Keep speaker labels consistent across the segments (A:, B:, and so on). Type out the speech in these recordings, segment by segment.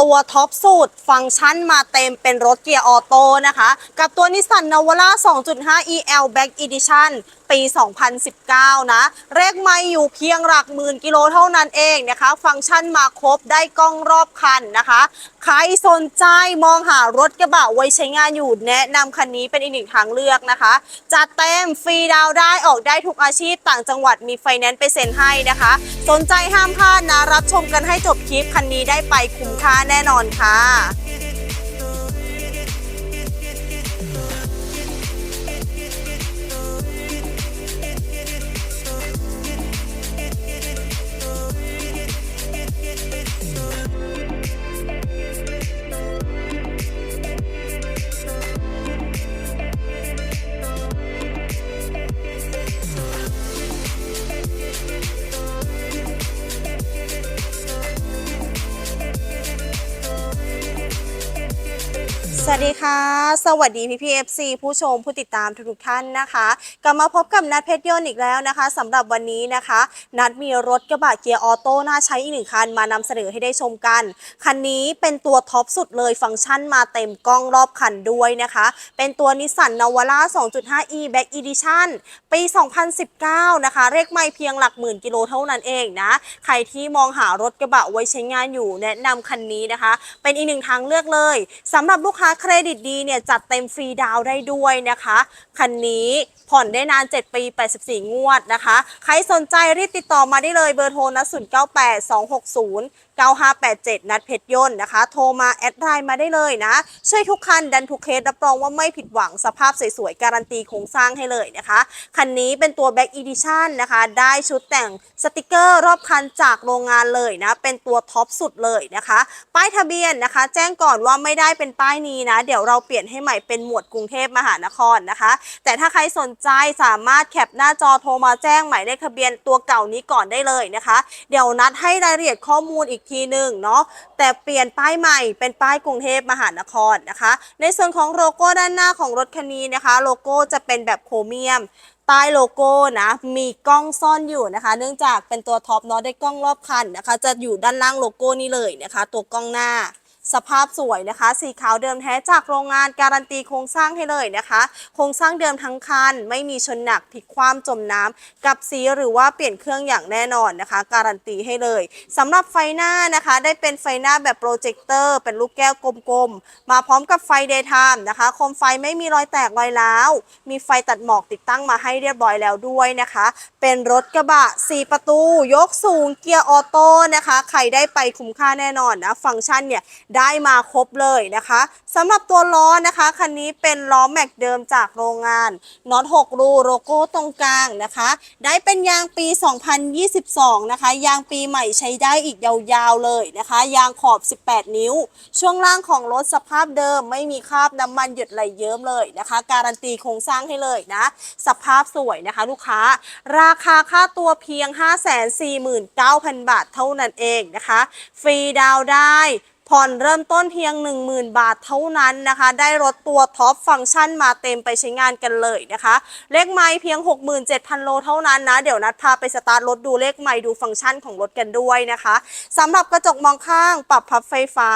A: ตัวท็อปสุดฟังก์ชันมาเต็มเป็นรถเกียร์ออโต้นะคะ กับตัวนิสสันนาวาร่า2.5 EL Back Edition ปี 2019 นะ เลขไม่อยู่เพียงหลักหมื่นกิโลเท่านั้นเองนะคะ ฟังก์ชันมาครบได้กล้องรอบคันนะคะ ใครสนใจมองหารถกระบะไว้ใช้งานอยู่แนะนำคันนี้เป็นอีกหนึ่งทางเลือกนะคะจัดเต็มฟรีดาวได้ออกได้ทุกอาชีพต่างจังหวัดมีไฟแนนซ์ไปเซ็นให้นะคะ สนใจห้ามพลาดนะรับชมกันให้จบคลิปคันนี้ได้ไปคุ้มค่าแน่นอนค่ะ สวัสดีค่ะส วัสดีพี่พีเอฟซีผู้ชมผู้ติดตามทุกท่านนะคะ กลับมาพบกับนัดเพชรยนต์อีกแล้วนะคะสำหรับวันนี้นะคะ นัดมีรถกระบะเกียร์ออโต้น่าใช้อีกหนึ่งคันมานำเสนอให้ได้ชมกัน คันนี้เป็นตัวท็อปสุดเลยฟังก์ชันมาเต็มกล้องรอบคันด้วยนะคะ เป็นตัวนิสสันนาวาร่า 2.5e Back Edition ปี 2019 นะคะ เลขไม่เพียงหลักหมื่นกิโลเท่านั้นเองนะใครที่มองหารถกระบะไว้ใช้งานอยู่แนะนำคันนี้นะคะ เป็นอีกหนึ่งทางเลือกเลยสำหรับลูกค้าเครดิตดีเนี่ยจัดเต็มฟรีดาวได้ด้วยนะคะ คันนี้ผ่อนได้นาน 7 ปี 84 งวดนะคะ ใครสนใจรีบติดต่อมาได้เลยเบอร์โทรนะ098 260 9587 นัดเพชรยนต์นะคะ โทรมาแอดไลน์มาได้เลยนะ ช่วยทุกคันดันทุกเคสรับรองว่าไม่ผิดหวังสภาพสวยๆ การันตีโครงสร้างให้เลยนะคะ คันนี้เป็นตัว Back Edition นะคะ ได้ชุดแต่งสติกเกอร์รอบคันจากโรงงานเลยนะ เป็นตัวท็อปสุดเลยนะคะ ป้ายทะเบียนนะคะ แจ้งก่อนว่าไม่ได้เป็นป้ายนี้นะ เดี๋ยวเราเปลี่ยนให้ใหม่เป็นหมวดกรุงเทพมหานครนะคะ แต่ถ้าใครสนใจสามารถแคปหน้าจอโทรมาแจ้งหมายเลขทะเบียนตัวเก่านี้ก่อนได้เลยนะคะ เดี๋ยวนัดให้รายละเอียดข้อมูลอีกทีหนึ่งเนาะแต่เปลี่ยนป้ายใหม่เป็นป้ายกรุงเทพมหานครนะคะ ในส่วนของโลโก้ด้านหน้าของรถคันนี้นะคะ โลโก้จะเป็นแบบโครเมียมใต้โลโก้นะมีกล้องซ่อนอยู่นะคะ เนื่องจากเป็นตัวท็อปเนาะได้กล้องรอบคันนะคะ จะอยู่ด้านล่างโลโก้นี่เลยนะคะ ตัวกล้องหน้า สภาพสวยนะคะ สีขาวเดิมแท้จากโรงงานการันตีโครงสร้างให้เลยนะคะ โครงสร้างเดิมทั้งคัน ไม่มีชนหนักพลิกคว่ำจมน้ำกับสีหรือว่าเปลี่ยนเครื่องอย่างแน่นอนนะคะ การันตีให้เลยสำหรับไฟหน้านะคะ ได้เป็นไฟหน้าแบบโปรเจคเตอร์เป็นลูกแก้วกลมๆ มาพร้อมกับไฟเดย์ไทม์นะคะ โคมไฟไม่มีรอยแตกรอยร้าว มีไฟตัดหมอกติดตั้งมาให้เรียบร้อยแล้วด้วยนะคะ เป็นรถกระบะ 4 ประตู ยกสูงเกียร์ออโต้นะคะ ใครได้ไปคุ้มค่าแน่นอนนะ ฟังก์ชันเนี่ยได้มาครบเลยนะคะสำหรับตัวล้อนะคะคันนี้เป็นล้อแม็กเดิมจากโรงงานน็อต6รูโลโก้ตรงกลางนะคะ ได้เป็นยางปี 2022 นะคะ ยางปีใหม่ใช้ได้อีกยาวๆเลยนะคะ ยางขอบ 18 นิ้ว ช่วงล่างของรถสภาพเดิมไม่มีคราบน้ำมันหยดไหลเยิ้มเลยนะคะ การันตีโครงสร้างให้เลยนะ สภาพสวยนะคะลูกค้า ราคาค่าตัวเพียง 549,000 บาทเท่านั้นเองนะคะ ฟรีดาวได้ ผ่อนเริ่มต้นเพียง 10,000 บาทเท่านั้นนะคะ ได้รถตัวท็อปฟังก์ชันมาเต็มไปใช้งานกันเลยนะคะ เลขไม้เพียง 67,000 โลเท่านั้นนะ เดี๋ยวนัดพาไปสตาร์ทรถดูเลขไม้ดูฟังก์ชันของรถกันด้วยนะคะสำหรับกระจกมองข้าง ปรับพับไฟฟ้า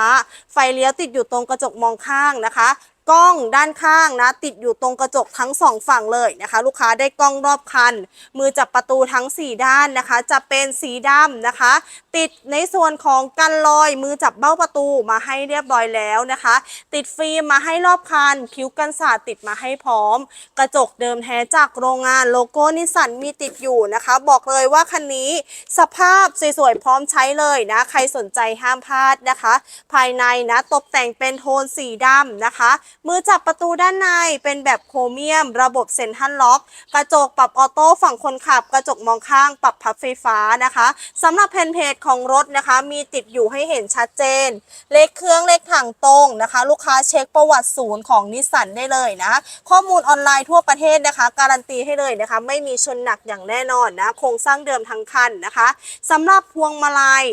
A: ไฟเลี้ยวติดอยู่ตรงกระจกมองข้างนะคะ กล้องด้านข้างนะ ติดอยู่ตรงกระจกทั้งสองฝั่งเลยนะคะ ลูกค้าได้กล้องรอบคัน มือจับประตูทั้ง 4 ด้านนะคะ จะเป็นสีดำนะคะ ติดในส่วนของกันลอยมือจับเบ้าประตูมาให้เรียบร้อยแล้วนะคะ ติดฟิล์มมาให้รอบคัน คิ้วกันสาดติดมาให้พร้อม กระจกเดิมแท้จากโรงงานโลโก้นิสสันมีติดอยู่นะคะ บอกเลยว่าคันนี้สภาพสวยๆพร้อมใช้เลยนะ ใครสนใจห้ามพลาดนะคะ ภายในนะตกแต่งเป็นโทนสีดำนะคะมือจับประตูด้านในเป็นแบบโครเมียม ระบบเซ็นทรัลล็อก กระจกปรับออโต้ฝั่งคนขับ กระจกมองข้าง ปรับพับไฟฟ้านะคะสำหรับแผ่นเพจของรถนะคะ มีติดอยู่ให้เห็นชัดเจน เลขเครื่องเลขถังตรงนะคะ ลูกค้าเช็คประวัติศูนย์ของนิสสันได้เลยนะ ข้อมูลออนไลน์ทั่วประเทศนะคะ การันตีให้เลยนะคะ ไม่มีชนหนักอย่างแน่นอนนะ โครงสร้างเดิมทั้งคันนะคะสำหรับพวงมาลัย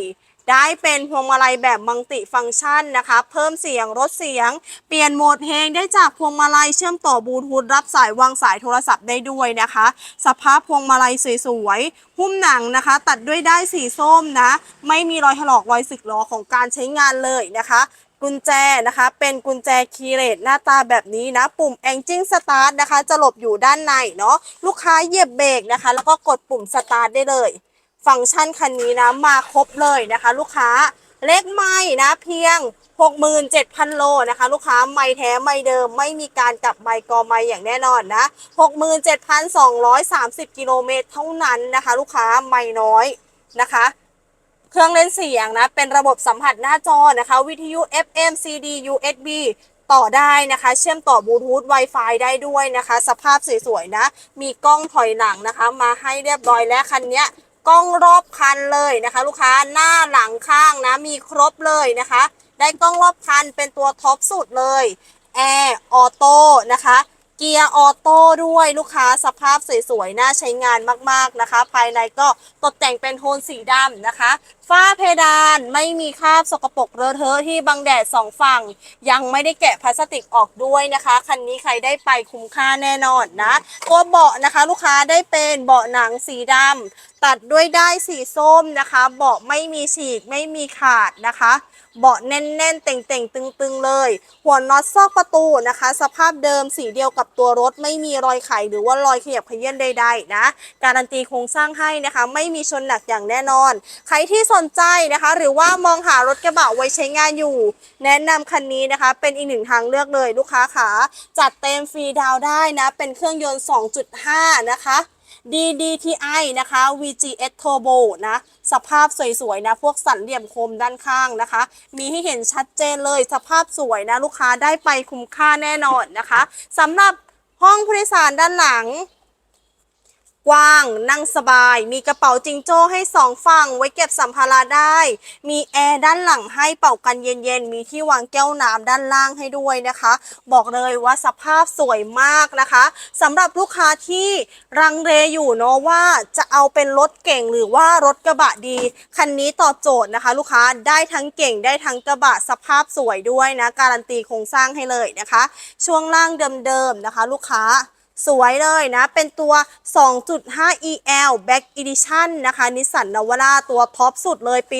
A: ได้เป็นพวงมาลัยแบบมัลติฟังก์ชันนะคะ เพิ่มเสียงลดเสียง เปลี่ยนโหมดเพลงได้จากพวงมาลัยเชื่อมต่อบลูทูธรับสายวางสายโทรศัพท์ได้ด้วยนะคะ สภาพพวงมาลัยสวยๆหุ้มหนังนะคะ ตัดด้วยได้สีส้มนะ ไม่มีรอยถลอกรอยสึกหรอของการใช้งานเลยนะคะกุญแจนะคะเป็นกุญแจคีย์เลสหน้าตาแบบนี้นะ ปุ่ม Engine Start นะคะ จะหลบอยู่ด้านในเนาะลูกค้าเหยียบเบรกนะคะ แล้วก็กดปุ่ม Start ได้เลย ฟังก์ชันคันนี้นะมาครบเลยนะคะ ลูกค้าเลขไม่นะเพียง 67,000 โลนะคะ ลูกค้าไม่แท้ไม่เดิมไม่มีการกลับไม่กอไม่อย่างแน่นอนนะ 67,230 กิโลเมตรเท่านั้นนะคะ ลูกค้าไม่น้อยนะคะเครื่องเล่นเสียงนะ เป็นระบบสัมผัสหน้าจอนะคะ วิทยุ FM CD USB ต่อได้นะคะ เชื่อมต่อบลูทูธ Wi-Fi ได้ด้วยนะคะ สภาพสวยๆนะ มีกล้องถอยหลังนะคะ มาให้เรียบร้อยแล้วคันเนี้ย กล้องรอบคันเลยนะคะ ลูกค้าหน้าหลังข้างนะมีครบเลยนะคะ ได้กล้องรอบคันเป็นตัวท็อปสุดเลยแอร์ออโต้นะคะ เกียร์ออโต้ด้วยลูกค้าสภาพสวยๆ น่าใช้งานมากๆนะคะ ภายในก็ตกแต่งเป็นโทนสีดำนะคะ ฝ้าเพดานไม่มีคราบสกปรกเลอะเทอะที่บังแดดสองฝั่ง ยังไม่ได้แกะพลาสติกออกด้วยนะคะ คันนี้ใครได้ไปคุ้มค่าแน่นอนนะตัวเบาะนะคะ ลูกค้าได้เป็นเบาะหนังสีดำตัดด้วยได้ายสีส้มนะคะ เบาะไม่มีฉีกไม่มีขาดนะคะเบาะแน่นๆ เต่งๆ ตึงๆ เลย หัวน็อตซอกประตูนะคะ สภาพเดิมสีเดียวกับตัวรถไม่มีรอยไขหรือว่ารอยขยับเขยื่นใด ๆ นะ การันตีโครงสร้างให้นะคะ ไม่มีชนหนักอย่างแน่นอน ใครที่สนใจนะคะ หรือว่ามองหารถกระบะไว้ใช้งานอยู่ แนะนำคันนี้นะคะ เป็นอีกหนึ่งทางเลือกเลยลูกค้าขาจัดเต็มฟรีดาวได้นะ เป็นเครื่องยนต์ 2.5 นะคะ DDTI นะคะ VGS Turbo นะ สภาพสวยๆนะ พวกสันเหลี่ยมคมด้านข้างนะคะ มีให้เห็นชัดเจนเลย สภาพสวยนะ ลูกค้าได้ไปคุ้มค่าแน่นอนนะคะสำหรับห้องผู้โดยสารด้านหลัง กว้าง นั่งสบาย มีกระเป๋าจิงโจ้ให้สองฝั่งไว้เก็บสัมภาระได้ มีแอร์ด้านหลังให้เป่ากันเย็นๆ มีที่วางแก้วน้ำด้านล่างให้ด้วยนะคะ บอกเลยว่าสภาพสวยมากนะคะสำหรับลูกค้าที่รังเลอยู่เนาะว่าจะเอาเป็นรถเก่งหรือว่ารถกระบะดี คันนี้ตอบโจทย์นะคะ ลูกค้าได้ทั้งเก่งได้ทั้งกระบะสภาพสวยด้วยนะ การันตีโครงสร้างให้เลยนะคะ ช่วงล่างเดิมๆนะคะ ลูกค้า สวยเลยนะ เป็นตัว 2.5 EL Back Edition นะคะนิสสันนวราตัวท็อปสุดเลยปี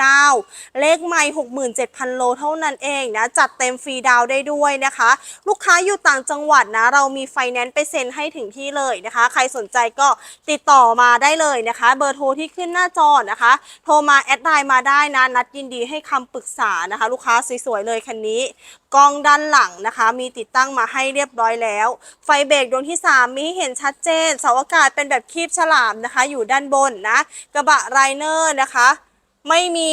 A: 2019 เลขไม่ 67,000 โลเท่านั้นเองนะ จัดเต็มฟรีดาวได้ด้วยนะคะ ลูกค้าอยู่ต่างจังหวัดนะ เรามีไฟแนนซ์ไปเซ็นให้ถึงที่เลยนะคะ ใครสนใจก็ติดต่อมาได้เลยนะคะ เบอร์โทรที่ขึ้นหน้าจอนะคะ โทรมาแอดไลน์มาได้นะ นัดยินดีให้คำปรึกษานะคะ ลูกค้าสวยๆเลยคันนี้กล้องด้านหลังนะคะ มีติดตั้งมาให้เรียบร้อยแล้ว ไฟเบรกดวงที่ 3 มีให้เห็นชัดเจน เสาอากาศเป็นแบบคีบฉลามนะคะ อยู่ด้านบนนะ กระบะไรเนอร์นะคะ ไม่มี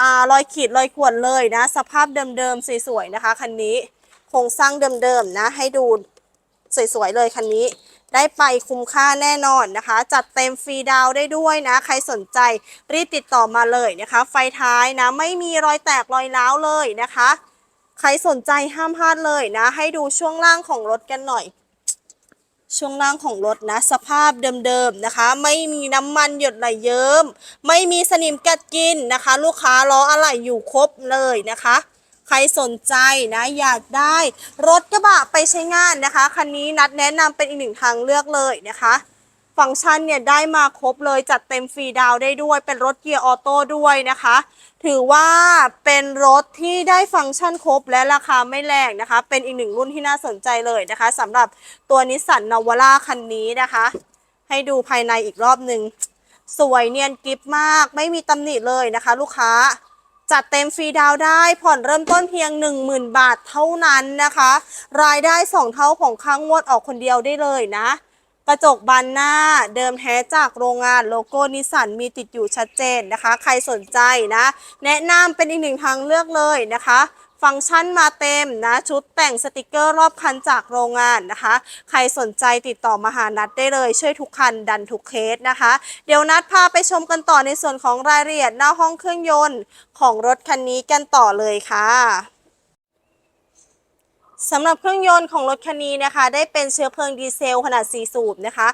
A: อรอยขีดรอยข่วนเลยนะ สภาพเดิมๆสวยๆนะคะคันนี้โครงสร้างเดิมๆนะ ให้ดูสวยๆเลยคันนี้ ได้ไปคุ้มค่าแน่นอนนะคะ จัดเต็มฟรีดาวได้ด้วยนะ ใครสนใจรีบติดต่อมาเลยนะคะ ไฟท้ายนะ ไม่มีรอยแตกรอยร้าวเลยนะคะ ใครสนใจห้ามพลาดเลยนะ ให้ดูช่วงล่างของรถกันหน่อย ช่วงล่างของรถนะ สภาพเดิมๆนะคะ ไม่มีน้ำมันหยดไหลเยิ้ม ไม่มีสนิมกัดกินนะคะ ลูกค้าล้ออะไหล่อยู่ครบเลยนะคะ ใครสนใจนะอยากได้รถกระบะไปใช้งานนะคะคันนี้นัดแนะนำเป็นอีกหนึ่งทางเลือกเลยนะคะฟังก์ชันเนี่ยได้มาครบเลยจัดเต็มฟรีดาวได้ด้วยเป็นรถเกียร์ออโต้ด้วยนะคะ ถือว่าเป็นรถที่ได้ฟังก์ชันครบและราคาไม่แรงนะคะ เป็นอีกหนึ่งรุ่นที่น่าสนใจเลยนะคะสำหรับตัวนิสสันนาวาร่าคันนี้นะคะ ให้ดูภายในอีกรอบหนึ่งสวยเนียนกิฟมาก ไม่มีตำหนิเลยนะคะ ลูกค้าจัดเต็มฟรีดาวได้ผ่อนเริ่มต้นเพียง 10,000 บาทเท่านั้นนะคะ รายได้ 2 เท่าของค้างงวดออกคนเดียวได้เลยนะ กระจกบานหน้าเดิมแท้จากโรงงานโลโก้นิสสันมีติดอยู่ชัดเจนนะคะ ใครสนใจนะ แนะนำเป็นอีกหนึ่งทางเลือกเลยนะคะฟังก์ชันมาเต็มนะ ชุดแต่งสติกเกอร์รอบคันจากโรงงานนะคะ ใครสนใจติดต่อมาหานัดได้เลยช่วยทุกคันดันทุกเคสนะคะ เดี๋ยวนัดพาไปชมกันต่อในส่วนของรายละเอียดหน้าห้องเครื่องยนต์ของรถคันนี้กันต่อเลยค่ะ สำหรับเครื่องยนต์ของรถคันนี้นะคะ ได้เป็นเชื้อเพลิงดีเซลขนาด 4 สูบนะคะ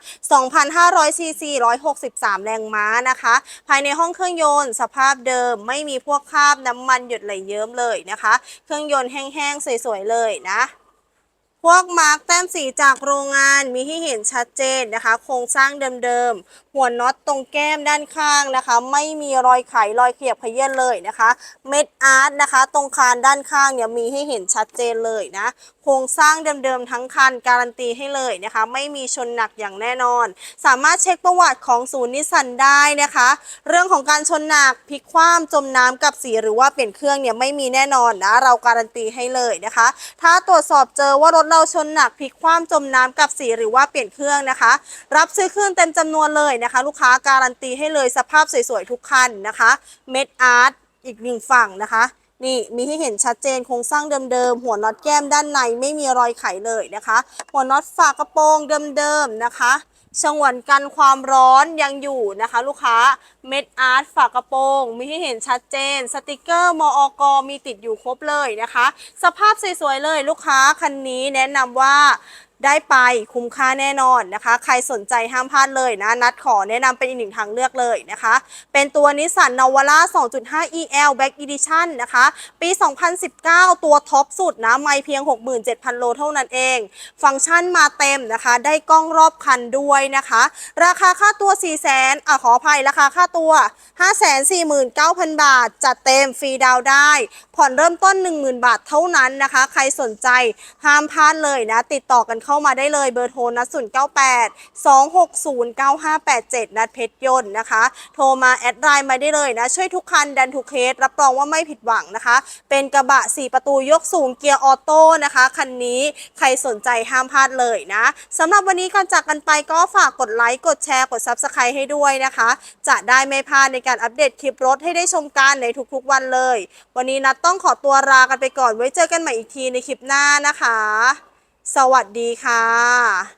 A: 2,500ซีซี163 แรงม้านะคะ ภายในห้องเครื่องยนต์สภาพเดิมไม่มีพวกคราบน้ำมันหยดไหลเยิ้มเลยนะคะ เครื่องยนต์แห้งๆ สวยๆ เลยนะพวกมาร์กแต้มสีจากโรงงานมีให้เห็นชัดเจนนะคะ โครงสร้างเดิม หัวน็อตตรงแก้มด้านข้างนะคะ ไม่มีรอยไขรอยเขียบเขยื้อนเลยนะคะ เม็ดอาร์ตนะคะ ตรงคานด้านข้างเนี่ยมีให้เห็นชัดเจนเลยนะโครงสร้างเดิมๆทั้งคันการันตีให้เลยนะคะ ไม่มีชนหนักอย่างแน่นอน สามารถเช็คประวัติของศูนย์นิสสันได้นะคะ เรื่องของการชนหนักพลิกคว่ำจมน้ำกับสีหรือว่าเปลี่ยนเครื่องเนี่ยไม่มีแน่นอนนะเราการันตีให้เลยนะคะ ถ้าตรวจสอบเจอว่ารถเราชนหนักพลิกคว่ำจมน้ำกับสีหรือว่าเปลี่ยนเครื่องนะคะ รับซื้อเครื่องเต็มจำนวนเลยนะะคะ ลูกค้าการันตีให้เลยสภาพสวยๆทุกคันนะคะเม็ดอาร์ตอีกหนึ่งฝั่งนะคะนี่มีให้เห็นชัดเจนโครงสร้างเดิมๆ หัวน็อตแก้มด้านในไม่มีรอยไขเลยนะคะ หัวน็อตฝากระโปรงเดิมๆนะคะฉงวนกันความร้อนยังอยู่นะคะ ลูกค้าเม็ดอาร์ตฝากระโปรงมีให้เห็นชัดเจน สติกเกอร์มอกมีติดอยู่ครบเลยนะคะ สภาพสวยๆเลยลูกค้าคันนี้แนะนำว่า ได้ไปคุ้มค่าแน่นอนนะคะ ใครสนใจห้ามพลาดเลยนะ นัดขอแนะนำเป็นอีกหนึ่งทางเลือกเลยนะคะ เป็นตัวนิสสันนาวาร่า 2.5 EL Back Edition นะคะ ปี 2019 ตัวท็อปสุดนะ ไม่เพียง 67,000 โลเท่านั้นเอง ฟังก์ชันมาเต็มนะคะ ได้กล้องรอบคันด้วยนะคะ ราคาค่าตัว 4 0 0 0 0 0อะขออภัย ราคาค่าตัว 549,000 บาท จัดเต็มฟรีดาวได้ ผ่อนเริ่มต้น 10,000 บาทเท่านั้นนะคะ ใครสนใจห้ามพลาดเลยนะ ติดต่อกันเข้ามาได้เลยเบอร์โทรนัด098 260 9587 นัดเพชรยนต์นะคะ โทรมาแอดไลน์มาได้เลยนะ ช่วยทุกคันดันทุกเคส รับรองว่าไม่ผิดหวังนะคะ เป็นกระบะ 4 ประตูยกสูงเกียร์ออโต้นะคะ คันนี้ใครสนใจห้ามพลาดเลยนะสำหรับวันนี้ก่อนจากกันไปก็ฝากกดไลค์กดแชร์กด Subscribe ให้ด้วยนะคะ จะได้ไม่พลาดในการอัปเดตคลิปรถให้ได้ชมกันในทุกๆวันเลย วันนี้นัดต้องขอตัวลากันไปก่อนไว้เจอกันใหม่อีกทีในคลิปหน้านะคะ สวัสดีค่ะ